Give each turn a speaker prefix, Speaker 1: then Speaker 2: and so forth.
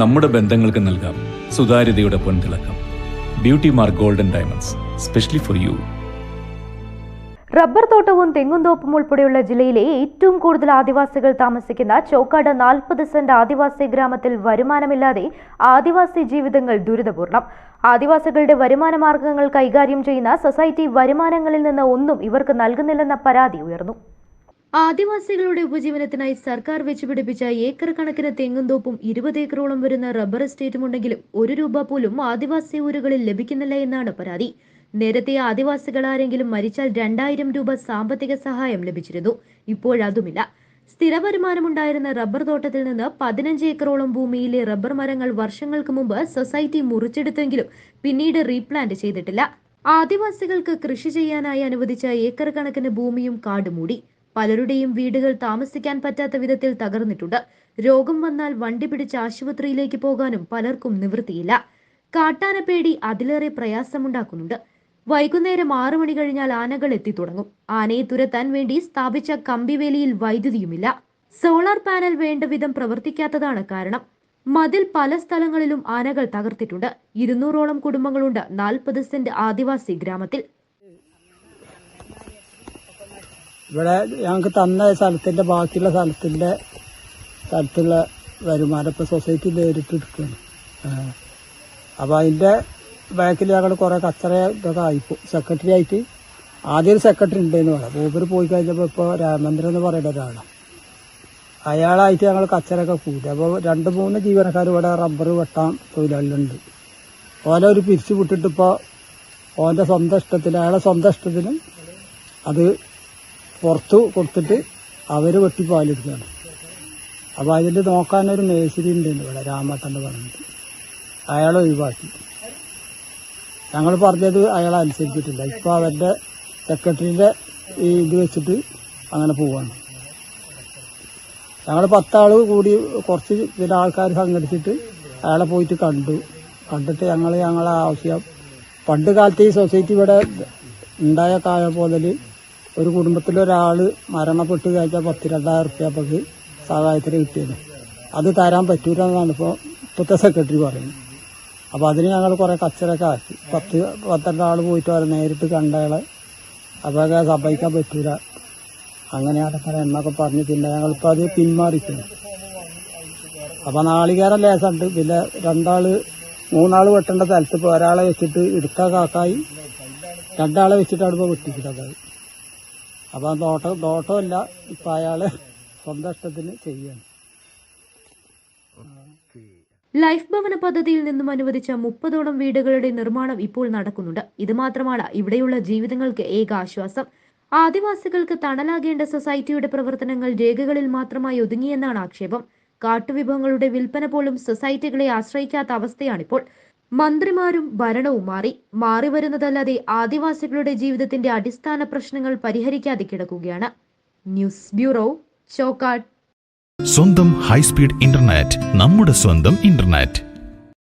Speaker 1: നമ്മുടെ ബന്ധങ്ങൾക്ക് നൽകാം. സുതാര്യതയുടെ പൊൻതിളക്കം. Beauty mark golden diamonds specially for you
Speaker 2: rubber തോട്ടവും തെങ്ങുംതോപ്പും ഉൾപ്പെടെയുള്ള ജില്ലയിലെ ഏറ്റവും കൂടുതൽ ആദിവാസികൾ താമസിക്കുന്ന ചോക്കാട് നാൽപ്പത് സെന്റ് ആദിവാസി ഗ്രാമത്തിൽ വരുമാനമില്ലാതെ ആദിവാസി ജീവിതങ്ങൾ ദുരിതപൂർണം. ആദിവാസികളുടെ വരുമാന മാർഗങ്ങൾ കൈകാര്യം ചെയ്യുന്ന സൊസൈറ്റി വരുമാനങ്ങളിൽ നിന്ന് ഒന്നും ഇവർക്ക് നൽകുന്നില്ലെന്ന പരാതി ഉയർന്നു. ആദിവാസികളുടെ ഉപജീവനത്തിനായി സർക്കാർ വെച്ചുപിടിപ്പിച്ച ഏക്കർ കണക്കിന് തെങ്ങും തോപ്പും ഇരുപത് ഏക്കറോളം വരുന്ന റബ്ബർ എസ്റ്റേറ്റും ഉണ്ടെങ്കിലും ഒരു രൂപ പോലും ആദിവാസി ഊരുകളിൽ ലഭിക്കുന്നില്ല എന്നാണ് പരാതി. നേരത്തെ ആദിവാസികൾ ആരെങ്കിലും മരിച്ചാൽ രണ്ടായിരം രൂപ സാമ്പത്തിക സഹായം ലഭിച്ചിരുന്നു. ഇപ്പോഴതുമില്ല സ്ഥിര വരുമാനമുണ്ടായിരുന്ന റബ്ബർ തോട്ടത്തിൽ നിന്ന് പതിനഞ്ച് ഏക്കറോളം ഭൂമിയിലെ റബ്ബർ മരങ്ങൾ വർഷങ്ങൾക്ക് മുമ്പ് സൊസൈറ്റി മുറിച്ചെടുത്തെങ്കിലും പിന്നീട് റീപ്ലാന്റ് ചെയ്തിട്ടില്ല. ആദിവാസികൾക്ക് കൃഷി ചെയ്യാനായി അനുവദിച്ച ഏക്കർ കണക്കിന് ഭൂമിയും കാടുമൂടി. പലരുടെയും വീടുകൾ താമസിക്കാൻ പറ്റാത്ത വിധത്തിൽ തകർന്നിട്ടുണ്ട്. രോഗം വന്നാൽ വണ്ടി പിടിച്ച് ആശുപത്രിയിലേക്ക് പോകാനും പലർക്കും നിവൃത്തിയില്ല. കാട്ടാനപ്പേടി അതിലേറെ പ്രയാസമുണ്ടാക്കുന്നുണ്ട്. വൈകുന്നേരം ആറു മണി കഴിഞ്ഞാൽ ആനകൾ എത്തി തുടങ്ങും ആനയെ തുരത്താൻ വേണ്ടി സ്ഥാപിച്ച കമ്പിവേലിയിൽ വൈദ്യുതിയുമില്ല. സോളാർ പാനൽ വേണ്ട വിധം പ്രവർത്തിക്കാത്തതാണ് കാരണം. മതിൽ പല സ്ഥലങ്ങളിലും ആനകൾ തകർത്തിട്ടുണ്ട്. ഇരുന്നൂറോളം കുടുംബങ്ങളുണ്ട് നാൽപ്പത് സെന്റ് ആദിവാസി ഗ്രാമത്തിൽ.
Speaker 3: ഇവിടെ ഞങ്ങൾക്ക് തന്ന സ്ഥലത്തിന്റെ ബാക്കിയുള്ള സ്ഥലത്തിന്റെ സ്ഥലത്തുള്ള വരുമാനം ഇപ്പോൾ സൊസൈറ്റി നേരിട്ട് എടുക്കുകയാണ്. അപ്പോൾ അതിന്റെ ബാക്കിൽ ഞങ്ങൾ കുറേ കച്ചറ ഇതൊക്കെ ആയിപ്പോ സെക്രട്ടറി ആയിട്ട് ആദ്യം സെക്രട്ടറി ഉണ്ടെന്ന് പറയാം. മൂപ്പര് പോയി കഴിഞ്ഞപ്പോൾ ഇപ്പോൾ രാമേന്ദ്രൻ എന്ന് പറയുന്ന ഒരാളാണ്. അയാളായിട്ട് ഞങ്ങൾ കച്ചറൊക്കെ കൂടി അപ്പോൾ രണ്ട് മൂന്ന് ജീവനക്കാർ ഇവിടെ റബ്ബർ വെട്ടാൻ തൊഴിലാളികളുണ്ട്. ഓരോ ഒരു പിരിച്ചു വിട്ടിട്ടിപ്പോൾ ഓന്റെ സ്വന്തം ഇഷ്ടത്തിന് അയാളെ സ്വന്തം ഇഷ്ടത്തിന് അത് പുറത്ത് കൊടുത്തിട്ട് അവർ വെട്ടി പാലെടുക്കുകയാണ് അപ്പോൾ അതിൽ നോക്കാനൊരു മേശിരി ഉണ്ടെന്ന് ഇവിടെ രാമട്ടന്റെ പറഞ്ഞിട്ട്. അയാളെ ഒഴിവാക്കി. ഞങ്ങൾ പറഞ്ഞത് അയാൾ അനുസരിച്ചിട്ടില്ല. ഇപ്പോൾ അവരുടെ സെക്രട്ടറിന്റെ ഈ ഇത് വെച്ചിട്ട് അങ്ങനെ പോവാണ്. ഞങ്ങൾ പത്താൾ കൂടി കുറച്ച് പിന്നെ ആൾക്കാർ സംഘടിച്ചിട്ട് അയാളെ പോയിട്ട് കണ്ടു. കണ്ടിട്ട് ഞങ്ങൾ ഞങ്ങളെ ആവശ്യം. പണ്ട് കാലത്ത് ഈ സൊസൈറ്റി ഇവിടെ ഉണ്ടായ കാലം മുതൽ ഒരു കുടുംബത്തിലൊരാൾ മരണപ്പെട്ട് കഴിച്ചാൽ പത്ത് രണ്ടായിരം റുപ്യ നമുക്ക് സഹായത്തിന് കിട്ടിയത് അത് തരാൻ പറ്റൂല എന്നാണ് ഇപ്പോൾ ഇപ്പോഴത്തെ സെക്രട്ടറി പറയുന്നത്. അപ്പോൾ അതിന് ഞങ്ങൾ കുറേ കച്ചറൊക്കെ ആക്കി. പത്ത് പന്ത്രണ്ട് ആൾ പോയിട്ട് വരെ നേരിട്ട് കണ്ടയാളെ അതൊക്കെ സമ്മതിക്കാൻ പറ്റൂല. അങ്ങനെയാണ് എന്നൊക്കെ പറഞ്ഞ് പിന്നെ ഞങ്ങളിപ്പോൾ അത് പിന്മാറിക്കുന്നു അപ്പോൾ നാളികേരം ലേശമുണ്ട് പിന്നെ രണ്ടാൾ മൂന്നാൾ വെട്ടേണ്ട സ്ഥലത്ത് ഇപ്പോൾ ഒരാളെ വെച്ചിട്ട് ഇടുക്കാക്കായി കാക്കായി. രണ്ടാളെ വെച്ചിട്ടാണ് ഇപ്പോൾ വെട്ടിക്കുന്നത് അപ്പോൾ ആ തോട്ടം തോട്ടമല്ല ഇപ്പം അയാൾ സ്വന്തം ഇഷ്ടത്തിന് ചെയ്യാണ്
Speaker 2: ലൈഫ് ഭവന പദ്ധതിയിൽ നിന്നും അനുവദിച്ച മുപ്പതോളം വീടുകളുടെ നിർമ്മാണം ഇപ്പോൾ നടക്കുന്നുണ്ട്. ഇത് മാത്രമാണ് ഇവിടെയുള്ള ജീവിതങ്ങൾക്ക് ഏക ആശ്വാസം. ആദിവാസികൾക്ക് തണലാകേണ്ട സൊസൈറ്റിയുടെ പ്രവർത്തനങ്ങൾ രേഖകളിൽ മാത്രമായി ഒതുങ്ങിയെന്നാണ് ആക്ഷേപം. കാട്ടുവിഭവങ്ങളുടെ വിൽപ്പന പോലും സൊസൈറ്റികളെ ആശ്രയിക്കാത്ത അവസ്ഥയാണിപ്പോൾ. മന്ത്രിമാരും ഭരണവും മാറി. മാറി വരുന്നതല്ലാതെ ആദിവാസികളുടെ ജീവിതത്തിന്റെ അടിസ്ഥാന പ്രശ്നങ്ങൾ പരിഹരിക്കാതെ കിടക്കുകയാണ്. ന്യൂസ് ബ്യൂറോ ചോക്കാട്ട്
Speaker 4: സ്വന്തം ഹൈസ്പീഡ് ഇന്റർനെറ്റ് നമ്മുടെ സ്വന്തം ഇന്റർനെറ്റ്.